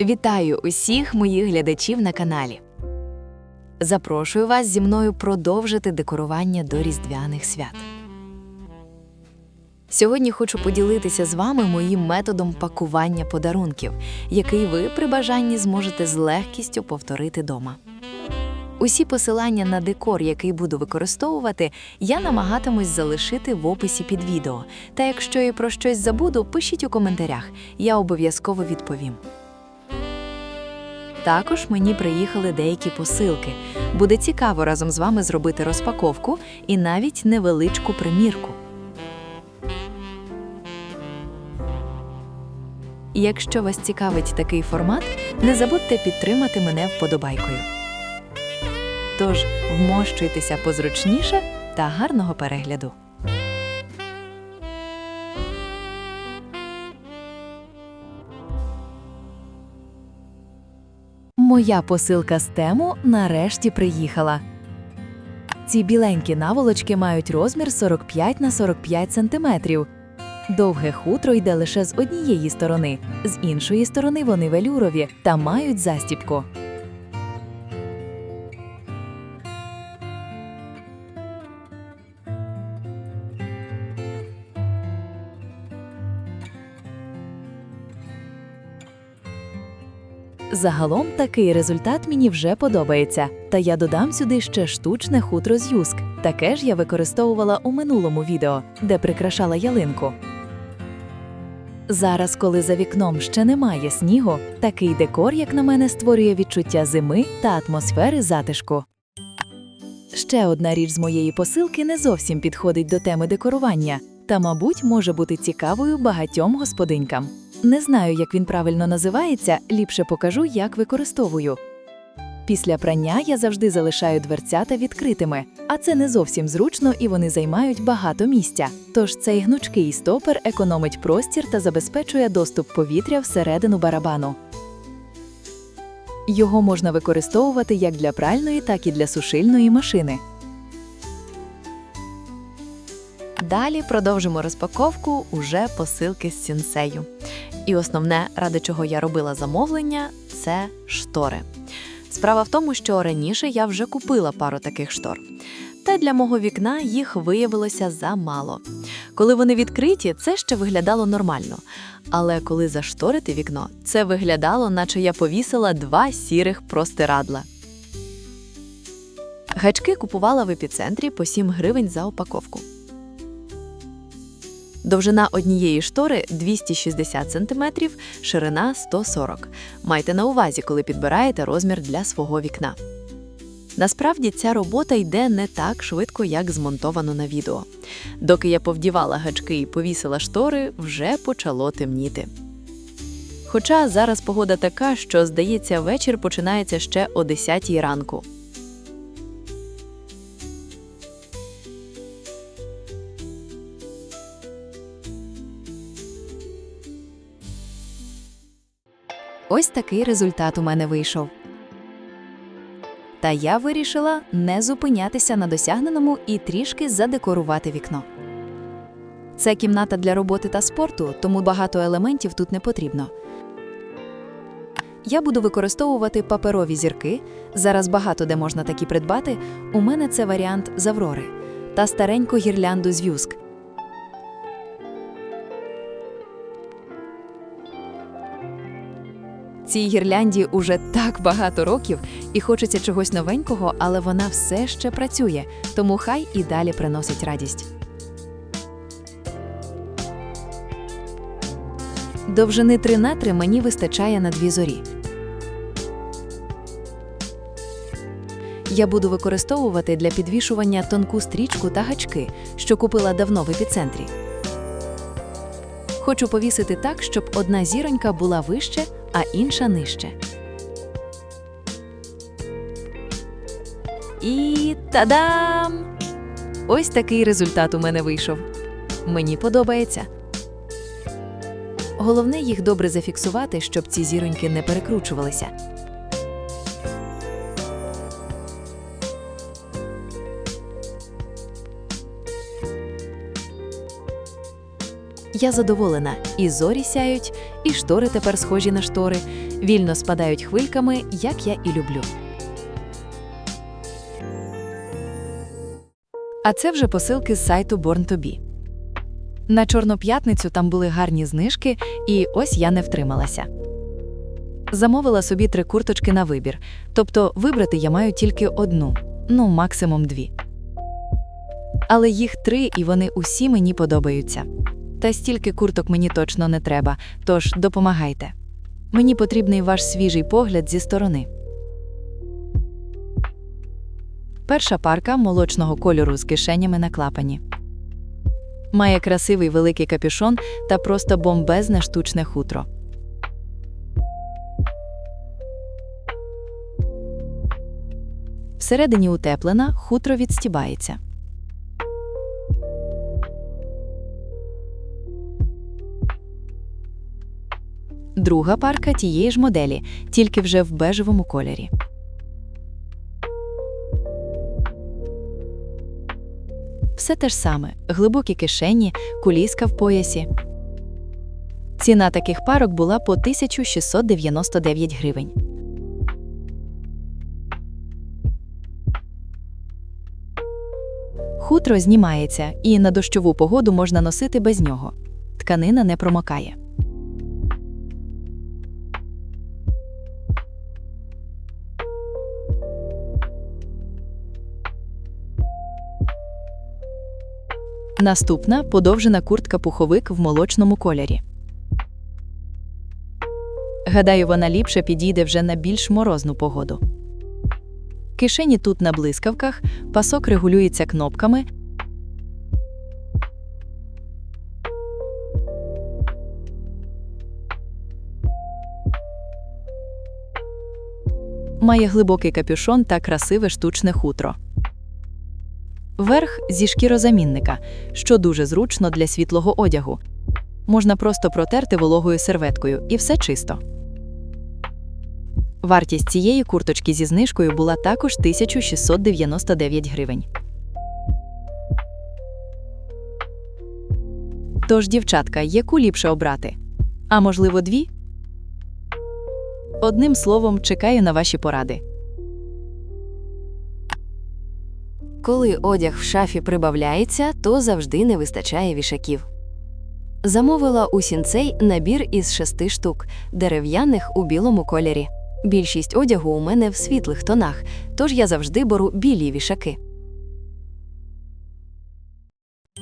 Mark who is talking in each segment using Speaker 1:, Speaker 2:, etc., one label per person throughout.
Speaker 1: Вітаю усіх моїх глядачів на каналі. Запрошую вас зі мною продовжити декорування до Різдвяних свят. Сьогодні хочу поділитися з вами моїм методом пакування подарунків, який ви при бажанні зможете з легкістю повторити дома. Усі посилання на декор, який буду використовувати, я намагатимусь залишити в описі під відео. Та якщо я про щось забуду, пишіть у коментарях, я обов'язково відповім. Також мені приїхали деякі посилки. Буде цікаво разом з вами зробити розпаковку і навіть невеличку примірку. Якщо вас цікавить такий формат, не забудьте підтримати мене вподобайкою. Тож вмощуйтеся позручніше та гарного перегляду. Моя посилка з тему нарешті приїхала. Ці біленькі наволочки мають розмір 45 на 45 см. Довге хутро йде лише з однієї сторони, з іншої сторони вони велюрові та мають застіпку. Загалом такий результат мені вже подобається. Та я додам сюди ще штучне хутро з юск. Таке ж я використовувала у минулому відео, де прикрашала ялинку. Зараз, коли за вікном ще немає снігу, такий декор, як на мене, створює відчуття зими та атмосфери затишку. Ще одна річ з моєї посилки не зовсім підходить до теми декорування, та, мабуть, може бути цікавою багатьом господинькам. Не знаю, як він правильно називається, ліпше покажу, як використовую. Після прання я завжди залишаю дверцята відкритими, а це не зовсім зручно і вони займають багато місця. Тож цей гнучкий стопер економить простір та забезпечує доступ повітря всередину барабану. Його можна використовувати як для пральної, так і для сушильної машини. Далі продовжимо розпаковку уже посилки з сінсею. І основне, ради чого я робила замовлення, це штори. Справа в тому, що раніше я вже купила пару таких штор. Та для мого вікна їх виявилося замало. Коли вони відкриті, це ще виглядало нормально. Але коли зашторити вікно, це виглядало, наче я повісила два сірих простирадла. Гачки купувала в епіцентрі по 7 гривень за упаковку. Довжина однієї штори 260 см, ширина 140 Майте на увазі, коли підбираєте розмір для свого вікна. Насправді ця робота йде не так швидко, як змонтовано на відео. Доки я повдівала гачки і повісила штори, вже почало темніти. Хоча зараз погода така, що, здається, вечір починається ще о 10 ранку. Ось такий результат у мене вийшов. Та я вирішила не зупинятися на досягненому і трішки задекорувати вікно. Це кімната для роботи та спорту, тому багато елементів тут не потрібно. Я буду використовувати паперові зірки. Зараз багато де можна такі придбати. У мене це варіант з Аврори та стареньку гірлянду з вюск. Цій гірлянді уже так багато років, і хочеться чогось новенького, але вона все ще працює, тому хай і далі приносить радість. Довжини 3 на 3 мені вистачає на дві зорі. Я буду використовувати для підвішування тонку стрічку та гачки, що купила давно в епіцентрі. Хочу повісити так, щоб одна зіронька була вище, а інша нижче. І та-дам! Ось такий результат у мене вийшов. Мені подобається. Головне їх добре зафіксувати, щоб ці зіроньки не перекручувалися. Я задоволена, і зорі сяють, І штори тепер схожі на штори, вільно спадають хвильками, як я і люблю. А це вже посилки з сайту Born2Be. На Чорну п'ятницю там були гарні знижки, і ось я не втрималася. Замовила собі три курточки на вибір, тобто вибрати я маю тільки одну, ну максимум дві. Але їх три, і вони усі мені подобаються. Та стільки курток мені точно не треба, тож допомагайте. Мені потрібний ваш свіжий погляд зі сторони. Перша парка молочного кольору з кишенями на клапані. Має красивий великий капюшон та просто бомбезне штучне хутро. Всередині утеплена, хутро відстібається. Друга парка тієї ж моделі, тільки вже в бежевому кольорі. Все те ж саме: глибокі кишені, куліска в поясі. Ціна таких парок була по 1699 гривень. Хутро знімається, і на дощову погоду можна носити без нього. Тканина не промокає. Наступна подовжена куртка-пуховик в молочному кольорі. Гадаю, вона ліпше підійде вже на більш морозну погоду. Кишені тут на блискавках, пасок регулюється кнопками. Має глибокий капюшон та красиве штучне хутро. Верх зі шкірозамінника, що дуже зручно для світлого одягу. Можна просто протерти вологою серветкою, і все чисто. Вартість цієї курточки зі знижкою була також 1699 гривень. Тож, дівчатка, яку ліпше обрати? А можливо, дві? Одним словом, чекаю на ваші поради.
Speaker 2: Коли одяг в шафі прибавляється, то завжди не вистачає вішаків. Замовила у сінцей набір із шести штук, дерев'яних у білому кольорі. Більшість одягу у мене в світлих тонах, тож я завжди беру білі вішаки.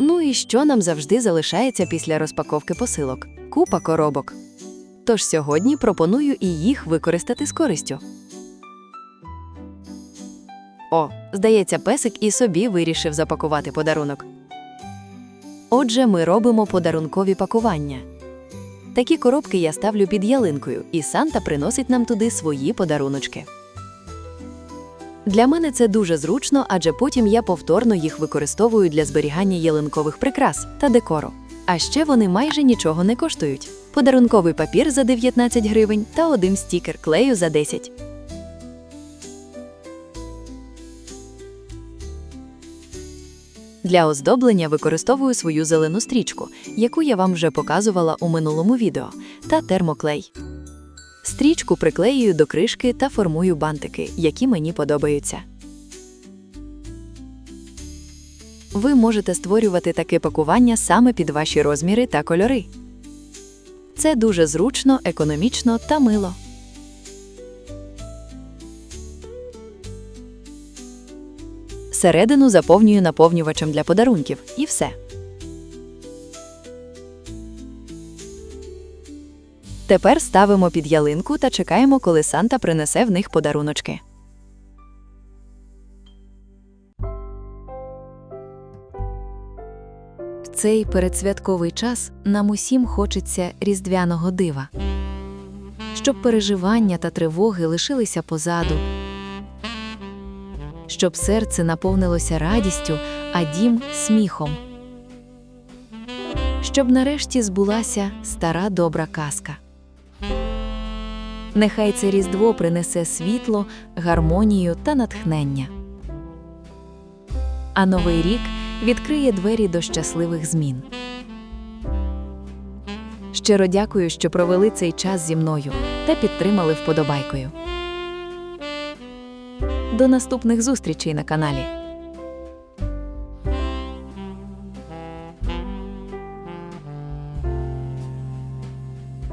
Speaker 2: Ну і що нам завжди залишається після розпаковки посилок? Купа коробок. Тож сьогодні пропоную і їх використати з користю. О, здається, песик і собі вирішив запакувати подарунок. Отже, ми робимо подарункові пакування. Такі коробки я ставлю під ялинкою, і Санта приносить нам туди свої подаруночки. Для мене це дуже зручно, адже потім я повторно їх використовую для зберігання ялинкових прикрас та декору. А ще вони майже нічого не коштують. Подарунковий папір за 19 гривень та один стікер клею за 10. Для оздоблення використовую свою зелену стрічку, яку я вам вже показувала у минулому відео, та термоклей. Стрічку приклеюю до кришки та формую бантики, які мені подобаються. Ви можете створювати таке пакування саме під ваші розміри та кольори. Це дуже зручно, економічно та мило. Середину заповнюю наповнювачем для подарунків і все. Тепер ставимо під ялинку та чекаємо, коли Санта принесе в них подаруночки. В цей передсвятковий час нам усім хочеться різдвяного дива, щоб переживання та тривоги лишилися позаду, щоб серце наповнилося радістю, а дім сміхом. Щоб нарешті збулася стара добра казка. Нехай це Різдво принесе світло, гармонію та натхнення. А новий рік відкриє двері до щасливих змін.
Speaker 1: Щиро дякую, що провели цей час зі мною та підтримали вподобайкою. До наступних зустрічей на каналі.